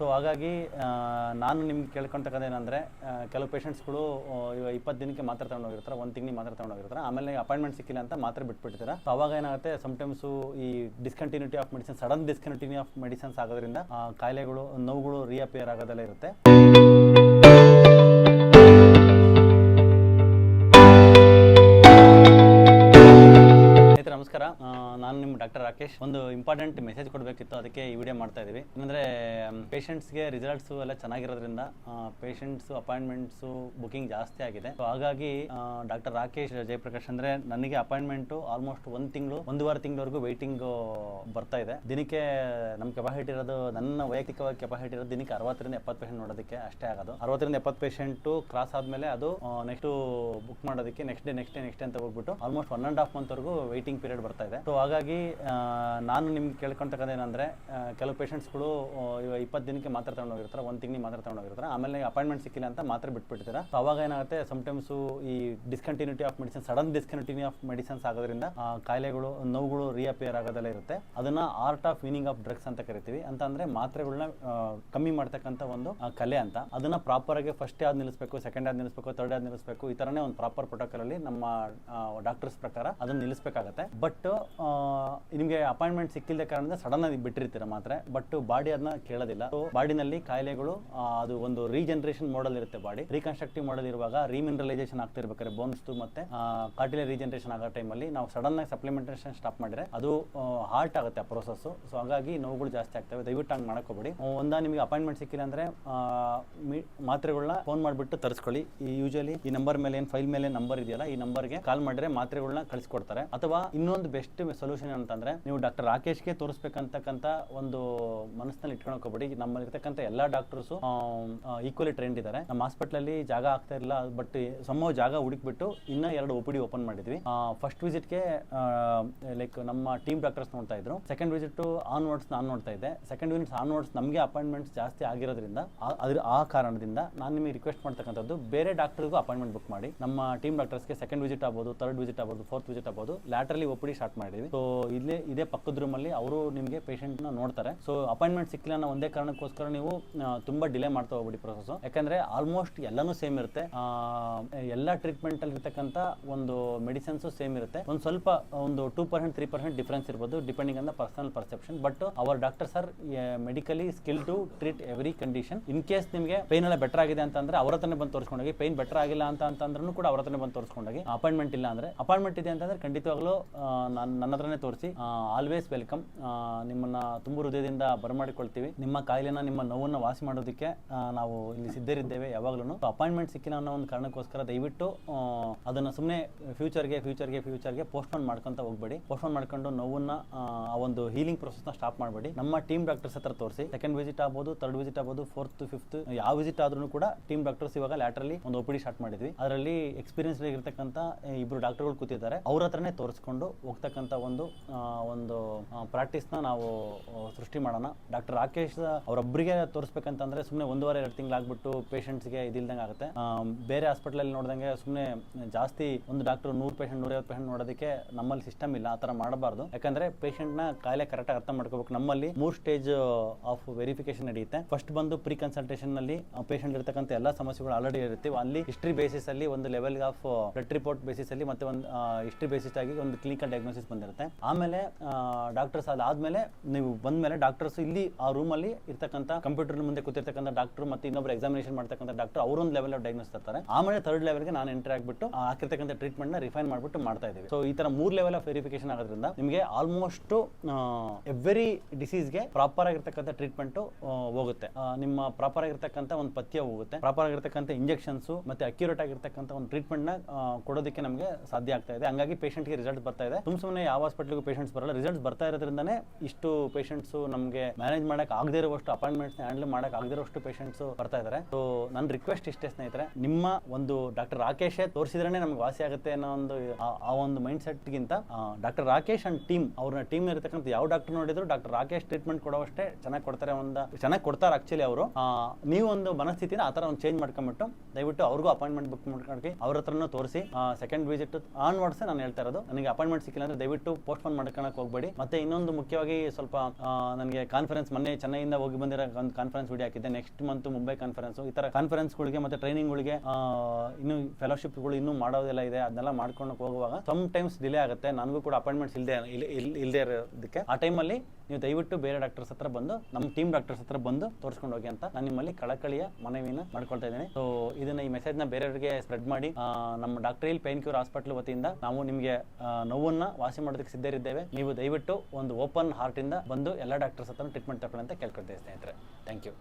So ಹಾಗಾಗಿ ನಾನು ನಿಮ್ಗೆ ಕೇಳ್ಕೊಂತಕ್ಕಂಥ ಏನಂದರೆ ಕೆಲವು ಪೇಷಂಟ್ಸ್ಗಳು ಇವಾಗ ಇಪ್ಪತ್ತು ದಿನಕ್ಕೆ ಮಾತ್ರ ತಗೊಂಡೋಗಿರ್ತಾರೆ ಒಂದು ತಿಂಗಳಿಗೆ ಮಾತ್ರ ತಗೊಂಡೋಗಿರ್ತಾರೆ ಆಮೇಲೆ ಅಪಾಯಿಂಟ್ಮೆಂಟ್ ಸಿಕ್ಕಿಲ್ಲ ಅಂತ ಮಾತ್ರ ಬಿಟ್ಬಿಡ್ತೀರಾ? ಸೊ ಅವಾಗ ಏನಾಗುತ್ತೆ ಸಮ್ಟೈಮ್ಸು ಈ discontinuity of medicine sudden discontinue of medicines ಆಗೋದ್ರಿಂದ ಕಾಯಿಲೆಗಳು, ನೋವುಗಳು ರಿಅಪಿಯರ್ ಆಗೋದಲ್ಲೇ ಇರುತ್ತೆ. ನಮಸ್ಕಾರ. ನಾನು ನಿಮ್ಮ ಡಾಕ್ಟರ್ ರಾಕೇಶ್. ಒಂದು ಇಂಪಾರ್ಟೆಂಟ್ ಮೆಸೇಜ್ ಕೊಡಬೇಕಿತ್ತು. ಅದಕ್ಕೆ ಈ ವಿಡಿಯೋ ಮಾಡ್ತಾ ಇದ್ದೀವಿ ಅಂದರೆ ಪೇಷಂಟ್ಸ್ಗೆ ರಿಸಲ್ಟ್ಸು ಎಲ್ಲ ಚೆನ್ನಾಗಿರೋದ್ರಿಂದ ಪೇಷಂಟ್ಸು ಅಪಾಯಿಂಟ್ಮೆಂಟ್ಸು ಬುಕಿಂಗ್ ಜಾಸ್ತಿ ಆಗಿದೆ. ಸೊ ಹಾಗಾಗಿ ಡಾಕ್ಟರ್ ರಾಕೇಶ್ ಜಯಪ್ರಕಾಶ್ ಅಂದರೆ ನನಗೆ ಅಪಾಯಿಂಟ್ಮೆಂಟು ಆಲ್ಮೋಸ್ಟ್ ಒಂದು ತಿಂಗಳು, ಒಂದೂವರೆ ತಿಂಗಳವರೆಗೂ ವೆಯ್ಟಿಂಗ್ ಬರ್ತಾ ಇದೆ. ದಿನಕ್ಕೆ ನಮ್ಮ ಕೆಪಾಸಿಟಿ ಇರೋದು, ನನ್ನ ವೈಯಕ್ತಿಕವಾಗಿ ಕೆಪಾಸಿಟಿ ಇರೋದು ದಿನಕ್ಕೆ ಅರವತ್ತರಿಂದ ಎಪ್ಪತ್ತು ಪೇಷಂಟ್ ನೋಡೋದಕ್ಕೆ ಅಷ್ಟೇ ಆಗೋದು. ಅರವತ್ತರಿಂದ ಎಪ್ಪತ್ತು ಪೇಷಂಟು ಕ್ರಾಸ್ ಆದಮೇಲೆ ಅದು ನೆಕ್ಸ್ಟ್ ಬುಕ್ ಮಾಡೋದಕ್ಕೆ next day next day next ಅಂತ ಹೋಗ್ಬಿಟ್ಟು ಆಲ್ಮೋಸ್ಟ್ ಒನ್ ಆ್ಯಂಡ್ ಹಾಫ್ ಮಂತ್ವರೆಗೂ ವೆಯ್ಟಿಂಗ್ ಪೀರಿಯಡ್ ಬರ್ತಾ ಇದೆ. ಸೊ ಹಾಗಾಗಿ ನಾನು ನಿಮ್ಗೆ ಕೇಳ್ಕೊಂತಕ್ಕಂಥ ಏನಂದರೆ ಕೆಲವು ಪೇಷಂಟ್ಸ್ಗಳು ಇಪ್ಪತ್ತು ದಿನಕ್ಕೆ ಮಾತ್ರ ತಗೊಂಡೋಗಿರ್ತಾರೆ ಒಂದು ತಿಂಗಳಿಗೆ ಮಾತ್ರ ತಗೊಂಡೋಗಿರ್ತಾರೆ ಆಮೇಲೆ ಅಪಾಯಿಂಟ್ಮೆಂಟ್ ಸಿಕ್ಕಿಲ್ಲ ಅಂತ ಮಾತ್ರ ಬಿಟ್ಬಿಡ್ತೀರಾ ಸೊ ಅವಾಗ ಏನಾಗುತ್ತೆ ಸಮ್ಟೈಮ್ಸು ಈ discontinuity of medicine sudden discontinue of medicines ಆಗೋದ್ರಿಂದ ಕಾಯಿಲೆಗಳು, ನೋವುಗಳು ರಿಅಪಿಯರ್ ಆಗೋದೆಲ್ಲ ಇರುತ್ತೆ. ಅದನ್ನ art of weaning of drugs ಅಂತ ಕರಿತೀವಿ. ಅಂತ ಅಂದ್ರೆ ಮಾತ್ರೆಗಳನ್ನ ಕಮ್ಮಿ ಮಾಡ್ತಕ್ಕಂಥ ಒಂದು ಕಲೆ ಅಂತ. ಅದನ್ನ ಪ್ರಾಪರ್ ಆಗಿ ಫಸ್ಟ್ ಯಾವ್ದು ನಿಲ್ಲಿಸಬೇಕು ಸೆಕೆಂಡ್ ಯಾವ್ದು ನಿಲ್ಲಿಸಬೇಕು ತರ್ಡ್ ಯಾವ್ದು ನಿಲ್ಲಿಸಬೇಕು, ಈ ತರನೇ ಒಂದು ಪ್ರಾಪರ್ ಪ್ರೋಟೋಕಾಲ್ ಅಲ್ಲಿ ನಮ್ಮ ಡಾಕ್ಟರ್ಸ್ ಪ್ರಕಾರ ಅದನ್ನ ನಿಲ್ಲಿಸಬೇಕಾಗತ್ತೆ. ಬಟ್ ನಿಮಗೆ ಅಪಾಯಿಂಟ್ಮೆಂಟ್ ಸಿಕ್ಕಿಲ್ಲದ ಕಾರಣದಿಂದ ಸಡನ್ ಆಗಿ ಬಿಟ್ಟಿರ್ತೀರ ಮಾತ್ರ. ಬಟ್ ಬಾಡಿ ಅದನ್ನ ಕೇಳೋದಿಲ್ಲ. ಬಾಡಿನಲ್ಲಿ ಕಾಯಿಲೆಗಳು ಅದು ಒಂದು ರೀಜನರೇಷನ್ ಮಾಡಲ್ ಇರುತ್ತೆ ಬಾಡಿ ರೀಕನ್ಸ್ಟ್ರಕ್ಟಿವ್ ಮಾಡಲ್ ಇರುವಾಗ ರೀಮಿನರಲೈಸೇಷನ್ ಆಗ್ತಿರ್ಬೇಕಾದ್ರೆ ಬೋನ್ಸ್ ಮತ್ತೆ ಕಾರ್ಟಿಲೆ ರೀಜನರೇಷನ್ ಆಗೋ ಟೈಮಲ್ಲಿ ನಾವು ಸಡನ್ ಆಗಿ ಸಪ್ಲಿಮೆಂಟೇಷನ್ ಸ್ಟಾಪ್ ಮಾಡಿದ್ರೆ ಅದು ಹಾರ್ಟ್ ಆಗುತ್ತೆ ಆ ಪ್ರೋಸೆಸ್ ಸೊ ಹಾಗಾಗಿ ನೋವುಗಳು ಜಾಸ್ತಿ ಆಗ್ತವೆ. ದಯವಿಟ್ಟು ಹಂಗೆ ಮಾಡ್ಕೋಬೇಡಿ. ಒಂದ ನಿಮಗೆ ಅಪಾಯಿಂಟ್ಮೆಂಟ್ ಸಿಕ್ಕಿಲ್ಲ ಅಂದ್ರೆ ಮಾತ್ರೆಗಳನ್ನ ಫೋನ್ ಮಾಡಿಬಿಟ್ಟು ತರಿಸ್ಕೊಳ್ಳಿ. ಈ ಯೂಶಲಿ ಈ ನಂಬರ್ ಮೇಲೆ ಏನು ಫೈಲ್ ಮೇಲೆ ನಂಬರ್ ಇದೆಯಲ್ಲ, ಈ ನಂಬರ್ಗೆ ಕಾಲ್ ಮಾಡಿದ್ರೆ ಮಾತ್ರೆಗಳನ್ನ ಕಳಿಸ್ಕೊಡ್ತಾರೆ. ಅಥವಾ ಇನ್ನೊಂದು ಬೆಸ್ಟ್ ಸೊಲ್ಯೂಷನ್ ಅಂತಂದ್ರೆ ನೀವು ಡಾಕ್ಟರ್ ರಾಕೇಶ್ಗೆ ತೋರಿಸ್ಬೇಕಂತಕ್ಕಂಥ ಒಂದು ಮನಸ್ಸಿನಲ್ಲಿ ಇಟ್ಕೊಂಡು ನಮ್ಮಲ್ಲಿ ಇರ್ತಕ್ಕಂಥ ಎಲ್ಲಾ ಡಾಕ್ಟರ್ಸು ಈಕ್ವಲಿ ಟ್ರೆಂಡ್ ಇದ್ದಾರೆ. ನಮ್ಮ ಹಾಸ್ಪಿಟ್ಲಲ್ಲಿ ಜಾಗ ಆಗ್ತಾ ಇಲ್ಲ ಬಟ್ ಸಮ ಜಾಗ ಹುಡುಕ್ಬಿಟ್ಟು ಇನ್ನ ಎರಡು ಒ ಪಿ ಓಪನ್ ಮಾಡಿದ್ವಿ. ಫಸ್ಟ್ ವಿಸಿಟ್ಗೆ ಲೈಕ್ ನಮ್ಮ ಟೀಮ್ ಡಾಕ್ಟರ್ಸ್ ನೋಡ್ತಾ ಇದ್ರು. ಸೆಕೆಂಡ್ ವಿಸಿಟ್ ಆನ್ವರ್ಡ್ಸ್ ನಾನು ನೋಡ್ತಾ ಇದ್ದೆ. ಸೆಕೆಂಡ್ ವಿಸಿಟ್ ಆನ್ವರ್ಡ್ಸ್ ನಮಗೆ ಅಪಾಯಿಂಟ್ಮೆಂಟ್ಸ್ ಜಾಸ್ತಿ ಆಗಿರೋದ್ರಿಂದ ಅದ್ರ, ಆ ಕಾರಣದಿಂದ ನಾನು ನಿಮಗೆ ರಿಕ್ವೆಸ್ಟ್ ಮಾಡ್ತಕ್ಕಂಥದ್ದು ಬೇರೆ ಡಾಕ್ಟರ್ಗೂ ಅಪಾಯಿಂಟ್ಮೆಂಟ್ ಬುಕ್ ಮಾಡಿ. ನಮ್ಮ ಟೀಮ್ ಡಾಕ್ಟರ್ಸ್ಗೆ ಸೆಕೆಂಡ್ ವಿಸಿಟ್ ಆಗ್ಬೋದು ಥರ್ಡ್ ವಿಸಿಟ್ ಆಗ್ಬೋದು ಫೋರ್ತ್ ವಿಸಿಟ್ ಆಗ್ಬೋದು laterally O P D start ಮಾಡಿದ್ವಿ. ಸೊ ಇಲ್ಲೇ, ಇದೇ ಪಕ್ಕದ ರೂಮಲ್ಲಿ ಅವರು ನಿಮಗೆ ಪೇಷಂಟ್ನ ನೋಡ್ತಾರೆ. ಸೊ ಅಪಾಯಿಂಟ್ಮೆಂಟ್ ಸಿಕ್ಕಿಲ್ಲ ಅನ್ನೋ ಒಂದೇ ಕಾರಣಕ್ಕೋಸ್ಕರ ನೀವು ತುಂಬಾ ಡಿಲೇ ಮಾಡ್ತಾ ಹೋಗ್ಬಿಡಿ ಪ್ರೊಸೆಸ್ ಯಾಕಂದ್ರೆ ಆಲ್ಮೋಸ್ಟ್ ಎಲ್ಲಾನು ಸೇಮ್ ಇರುತ್ತೆ. ಎಲ್ಲ ಟ್ರೀಟ್ಮೆಂಟ್ ಅಲ್ಲಿ ಇರ್ತಕ್ಕಂಥ ಒಂದು ಮೆಡಿಸಿನ್ಸ್ ಸೇಮ್ ಇರುತ್ತೆ. ಒಂದು ಸ್ವಲ್ಪ, ಒಂದು two percent three percent difference ಇರ್ಬೋದು depending on personal perception but our doctor sir medically skill to treat every condition in case ನಿಮಗೆ ಪೈನ್ ಎಲ್ಲ ಬೆಟರ್ ಆಗಿದೆ ಅಂತಂದ್ರೆ ಅವರ ಹತ್ರನೇ ಬಂದು ತೋರಿಸ್ಕೊಂಡೋಗಿ ಪೈನ್ ಬೆಟರ್ ಆಗಿಲ್ಲ ಅಂತ ಅಂತಂದ್ರೂ ಕೂಡ ಅವರ ಹತ್ರನೇ ಬಂದು ತೋರಿಸ್ಕೊಂಡೋಗಿ ಅಪಾಯಿಂಟ್ಮೆಂಟ್ ಇಲ್ಲ ಅಂದ್ರೆ. ಅಪಾಯಿಂಟ್ಮೆಂಟ್ ಇದೆ ಅಂತಂದ್ರೆ ಖಂಡಿತವಾಗ್ಲೂ ನಾನು ನನ್ನ ಹತ್ರನೇ ತೋರಿಸಿ. ಆಲ್ವೇಸ್ ವೆಲ್ಕಮ್ ನಿಮ್ಮನ್ನ ತುಂಬ ಹೃದಯದಿಂದ ಬರಮಾಡಿಕೊಳ್ತೀವಿ. ನಿಮ್ಮ ಕಾಯಿಲೆನ ನಿಮ್ಮ ನೋವನ್ನು ವಾಸಿ ಮಾಡೋದಕ್ಕೆ ನಾವು ಇಲ್ಲಿ ಸಿದ್ಧರಿದ್ದೇವೆ ಯಾವಾಗಲೂ ಅಪಾಯಿಂಟ್ಮೆಂಟ್ ಸಿಕ್ಕಿನ ಅನ್ನೋ ಒಂದು ಕಾರಣಕ್ಕೋಸ್ಕರ ದಯವಿಟ್ಟು ಅದನ್ನು ಸುಮ್ಮನೆ ಫ್ಯೂಚರ್ಗೆ ಫ್ಯೂಚರ್ಗೆ ಫ್ಯೂಚರ್ಗೆ ಪೋಸ್ಟ್ಪೋನ್ ಮಾಡ್ಕೊಂತ ಹೋಗ್ಬೇಡಿ. ಪೋಸ್ಟ್ಪೋನ್ ಮಾಡ್ಕೊಂಡು ನೋವನ್ನ ಆ, ಒಂದು ಹೀಲಿಂಗ್ ಪ್ರೊಸೆಸ್ನ ಸ್ಟಾಪ್ ಮಾಡಬೇಡಿ. ನಮ್ಮ ಟೀಮ್ ಡಾಕ್ಟರ್ಸ್ ಹತ್ರ ತೋರಿಸಿ. ಸೆಕೆಂಡ್ ವಿಸಿಟ್ ಆಗ್ಬೋದು ತರ್ಡ್ ವಿಸಿಟ್ ಆಗ್ಬೋದು ಫೋರ್ತ್ ಫಿಫ್ತ್ ಯಾವ ವಿಸಿಟ್ ಆದ್ರೂ ಕೂಡ ಟೀಮ್ ಡಾಕ್ಟರ್ಸ್ ಇವಾಗ ಲ್ಯಾಟ್ರಲ್ಲಿ ಒಂದು ಒ ಪಿ ಡಿ ಸ್ಟಾರ್ಟ್ ಮಾಡಿದ್ವಿ. ಅದರಲ್ಲಿ ಎಕ್ಸ್ಪೀರಿಯನ್ಸ್ ಇರ್ತಕ್ಕಂಥ ಇಬ್ರು ಡಾಕ್ಟರ್ಗಳು ಕೂತಿದ್ದಾರೆ. ಅವ್ರ ಹತ್ರನೇ ತೋರಿಸ್ಕೊಂಡು ಹೋಗ್ತಕ್ಕಂಥ ಒಂದು ಒಂದು ಪ್ರಾಕ್ಟೀಸ್ನ ನಾವು ಸೃಷ್ಟಿ ಮಾಡೋಣ. ಡಾಕ್ಟರ್ ರಾಕೇಶ್ ಅವರೊಬ್ಬರಿಗೆ ತೋರಿಸ್ಬೇಕಂತಂದ್ರೆ ಸುಮ್ಮನೆ ಒಂದೂವರೆ, ಎರಡು ತಿಂಗಳಾಗ್ಬಿಟ್ಟು ಪೇಷಂಟ್ಸ್ಗೆ ಇದಿಲ್ದಂಗೆ ಆಗುತ್ತೆ. ಬೇರೆ ಹಾಸ್ಪಿಟ್ಲಲ್ಲಿ ನೋಡ್ದಂಗೆ ಸುಮ್ಮನೆ ಜಾಸ್ತಿ ಒಂದು ಡಾಕ್ಟರ್ ನೂರು ಪೇಷಂಟ್ ನೂರೈವತ್ತು ಪೇಷಂಟ್ ನೋಡೋದಕ್ಕೆ ನಮ್ಮಲ್ಲಿ ಸಿಸ್ಟಮ್ ಇಲ್ಲ, ಆ ಥರ ಮಾಡಬಾರ್ದು. ಯಾಕಂದ್ರೆ ಪೇಷಂಟ್ನ ಕಾಯಿಲೆ ಕರೆಕ್ಟಾಗಿ ಅರ್ಥ ಮಾಡ್ಕೋಬೇಕು. ನಮ್ಮಲ್ಲಿ ಮೂರು ಸ್ಟೇಜ್ ಆಫ್ ವೆರಿಫಿಕೇಶನ್ ನಡೆಯುತ್ತೆ. ಫಸ್ಟ್ ಬಂದು ಪ್ರೀ ಕನ್ಸಲ್ಟೇಷನ್ನಲ್ಲಿ ಪೇಷಂಟ್ ಇರ್ತಕ್ಕಂಥ ಎಲ್ಲ ಸಮಸ್ಯೆಗಳು ಆಲ್ರೆಡಿ ಇರುತ್ತೆ. ಅಲ್ಲಿ ಹಿಸ್ಟ್ರಿ ಬೇಸಿಸ್ ಅಲ್ಲಿ ಒಂದು level of blood report basis ಅಲ್ಲಿ ಮತ್ತೆ ಒಂದು ಹಿಸ್ಟ್ರಿ ಬೇಸಿಸ್ ಆಗಿ ಒಂದು ಕ್ಲಿನಿಕಲ್ ಡಯಾಗ್ನೋಸಿಸ್ ಬಂದಿರುತ್ತೆ. ಆಮೇಲೆ ಡಾಕ್ಟರ್ಸ್ ಅದಾದ್ಮೇಲೆ ನೀವು ಬಂದ್ಮೇಲೆ ಡಾಕ್ಟರ್ಸ್ ಇಲ್ಲಿ ಆ ರೂಮ್ ಅಲ್ಲಿ ಇರ್ತಕ್ಕಂಥ ಕಂಪ್ಯೂಟರ್ ಮುಂದೆ ಕೂತಿರ್ತಕ್ಕಂಥ ಡಾಕ್ಟರ್ ಮತ್ತೆ ಇನ್ನೊಬ್ರು ಎಕ್ಸಾಮಿನೇಷನ್ ಮಾಡ್ತಕ್ಕಂಥ ಡಾಕ್ಟರ್ ಅವರೊಂದು ಲೆವೆಲ್ ಆಫ್ ಡಯಾಗ್ನೋಸ್ ತರ್ತಾರೆ. ಆಮೇಲೆ ಥರ್ಡ್ ಲೆವೆಲ್ಗೆ ನಾನು ಎಂಟ್ರಿ ಆಗಿಬಿಟ್ಟು ಹಾಕಿರ್ತಕ್ಕಂಥ ಟ್ರೀಟ್ಮೆಂಟ್ನ ರಿಫೈನ್ ಮಾಡ್ಬಿಟ್ಟು ಮಾಡ್ತಾ ಇದೀವಿ ಸೊ ಈ ತರ ಮೂರ್ ಲೆವೆಲ್ ಆಫ್ ವೆರಿಫಿಕೇಶನ್ ಆಗೋದ್ರಿಂದ ನಿಮಗೆ ಆಲ್ಮೋಸ್ಟ್ ಎವ್ರಿ ಡಿಸೀಸ್ಗೆ ಪ್ರಾಪರ್ ಆಗಿರ್ತಕ್ಕಂಥ ಟ್ರೀಟ್ಮೆಂಟ್ ಹೋಗುತ್ತೆ. ನಿಮ್ಮ ಪ್ರಾಪರ್ ಆಗಿರ್ತಕ್ಕಂಥ ಒಂದು ಪಥ್ಯ ಹೋಗುತ್ತೆ. ಪ್ರಾಪರ್ ಆಗಿರ್ತಕ್ಕಂಥ ಇಂಜೆಕ್ಷನ್ಸ್ ಮತ್ತೆ ಅಕ್ಯುರೇಟ್ ಆಗಿರ್ತಕ್ಕಂಥ ಒಂದು ಟ್ರೀಟ್ಮೆಂಟ್ನ ಕೊಡೋದಕ್ಕೆ ನಮಗೆ ಸಾಧ್ಯ ಆಗ್ತಾ ಇದೆ. ಹಂಗಾಗಿ ಪೇಷಂಟ್ಗೆ ರಿಸಲ್ಟ್ ಬರ್ತಾ ಇದೆ. ಸುಮ್ ಸುಮ್ಮನೆ ಯಾವ ಹಾಸ್ಪಿಟ್ಲಿಗೂ ಪೇಷಂಟ್ಸ್ ಬರಲ್ಲ. ರಿಸಲ್ಟ್ಸ್ ಬರ್ತಾ ಇರೋದ್ರಿಂದನೇ ಇಷ್ಟು ಪೇಷಂಟ್ಸ್ ನಮಗೆ ಮ್ಯಾನೇಜ್ ಮಾಡಕ್ ಆಗದೇ ಇರುವಷ್ಟು ಅಪಾಯಿಂಟ್ಮೆಂಟ್ಸ್ ಹ್ಯಾಂಡಲ್ ಮಾಡಕ್ ಆಗದೇ ಇರುವಷ್ಟು ಪೇಷಂಟ್ಸ್ ಬರ್ತಾ ಇದ್ದಾರೆ ಸೊ ನನ್ನ ರಿಕ್ವೆಸ್ಟ್ ಇಷ್ಟೇ ಸ್ನೇಹಿತರೆ, ನಿಮ್ಮ ಒಂದು ಡಾಕ್ಟರ್ ರಾಕೇಶೇ ತೋರಿಸಿದ್ರೆ ನಮ್ಗೆ ವಾಸಿ ಆಗುತ್ತೆ ಅನ್ನೋ ಒಂದು, ಆ- ಒಂದು ಮೈಂಡ್ ಸೆಟ್ಗಿಂತ ಡಾಕ್ಟರ್ ರಾಕೇಶ್ ಅಂಡ್ ಟೀಮ್ ಅವ್ರನ್ನ ಟೀಮ್ ಇರತಕ್ಕಂಥ ಯಾವ ಡಾಕ್ಟರ್ ನೋಡಿದ್ರು ಡಾಕ್ಟರ್ ರಾಕೇಶ್ ಟ್ರೀಟ್ಮೆಂಟ್ ಕೊಡೋವಷ್ಟೇ ಚೆನ್ನಾಗಿ ಕೊಡ್ತಾರೆ ಒಂದು, ಚೆನ್ನಾಗಿ ಕೊಡ್ತಾರೆ ಆಕ್ಚುಲಿ ಅವರು. ನೀವು ಒಂದು ಮನಸ್ಥಿತಿನ ಆ ಥರ ಒಂದು ಚೇಂಜ್ ಮಾಡ್ಕೊಂಬಿಟ್ಟು, ದಯವಿಟ್ಟು ಅವ್ರಿಗೂ ಅಪಾಯಿಂಟ್ಮೆಂಟ್ ಬುಕ್ ಮಾಡ್ಕೊಂಡು ಅವ್ರ ಹತ್ರನೂ ತೋರಿಸಿ ಸೆಕೆಂಡ್ ವಿಸಿಟ್ ಆನ್ವರ್ಡ್ಸ್ ನಾನು ಹೇಳ್ತಾ ಇರೋದು, ನನಗೆ ಅಪಾಯಿಂಟ್ಮೆಂಟ್ ಅಪಾಯಿಂಟ್ಮೆಂಟ್ ಸಿಕ್ಕಿಲ್ಲ ಅಂದ್ರೆ ದಯವಿಟ್ಟು ಪೋಸ್ಟ್ಪೋನ್ ಮಾಡ್ಕೊಳಕ್ಕೆ ಹೋಗಬೇಡಿ. ಮತ್ತೆ ಇನ್ನೊಂದು ಮುಖ್ಯವಾಗಿ ಸ್ವಲ್ಪ ನನಗೆ ಕಾನ್ಫರೆನ್ಸ್ ಮೊನ್ನೆ ಚೆನ್ನೈಯಿಂದ ಹೋಗಿ ಬಂದಿರೋ ಒಂದು ಕಾನ್ಫರೆನ್ಸ್ ವಿಡಿಯೋ ಹಾಕಿದ್ದೆ. ನೆಕ್ಸ್ಟ್ ಮಂತ್ ಮುಂಬೈ ಕಾನ್ಫರೆನ್ಸ್ ಈ ತರ ಕಾನ್ಫರೆನ್ಸ್ಗಳಿಗೆ ಮತ್ತೆ ಟ್ರೈನಿಂಗ್ಗಳಿಗೆ ಇನ್ನು ಫೆಲೋಶಿಪ್ಗಳು ಇನ್ನೂ ಮಾಡೋದೆಲ್ಲ ಇದೆ. ಅದನ್ನೆಲ್ಲ ಮಾಡ್ಕೊಂಡು ಹೋಗುವಾಗ ಸಮ್ ಟೈಮ್ಸ್ ಡಿಲೇ ಆಗುತ್ತೆ. ನನಗೂ ಕೂಡ ಅಪಾಯಿಂಟ್ಮೆಂಟ್ಸ್ ಇಲ್ಲದೆ ಇಲ್ಲದೆ ಇರೋದಕ್ಕೆ. ಆ ಟೈಮಲ್ಲಿ ನೀವು ದಯವಿಟ್ಟು ಬೇರೆ ಡಾಕ್ಟರ್ಸ್ ಹತ್ರ ಬಂದು, ನಮ್ಮ ಟೀಮ್ ಡಾಕ್ಟರ್ಸ್ ಹತ್ರ ಬಂದು ತೋರಿಸ್ಕೊಂಡು ಹೋಗಿ ಅಂತ ನಾನು ನಿಮ್ಮಲ್ಲಿ ಕಳಕಳಿಯ ಮನವಿನ ಮಾಡ್ಕೊಳ್ತಾ ಇದ್ದೀನಿ. ಸೊ ಇದನ್ನ ಈ ಮೆಸೇಜ್ನ ಬೇರೆಯವರಿಗೆ ಸ್ಪ್ರೆಡ್ ಮಾಡಿ ನಮ್ಮ ಡಾಕ್ಟರ್ ಇಲ್ ಪೇನ್ ಕ್ಯೂರ್ ಹಾಸ್ಪಿಟಲ್ ವತಿಯಿಂದ ನಾವು ನಿಮಗೆ ನೋವನ್ನ ವಾಸಿ ಮಾಡೋದಕ್ಕೆ ಸಿದ್ಧರಿದ್ದೇವೆ. ನೀವು ದಯವಿಟ್ಟು ಒಂದು ಓಪನ್ ಹಾರ್ಟಿಂದ ಬಂದು ಎಲ್ಲ ಡಾಕ್ಟರ್ಸ್ ಹತ್ರ ಟ್ರೀಟ್ಮೆಂಟ್ ತಗೊಳ್ಳಿ ಅಂತ ಕೇಳ್ಕೊಳ್ತೇವೆ ಸ್ನೇಹಿತರೆ. Thank you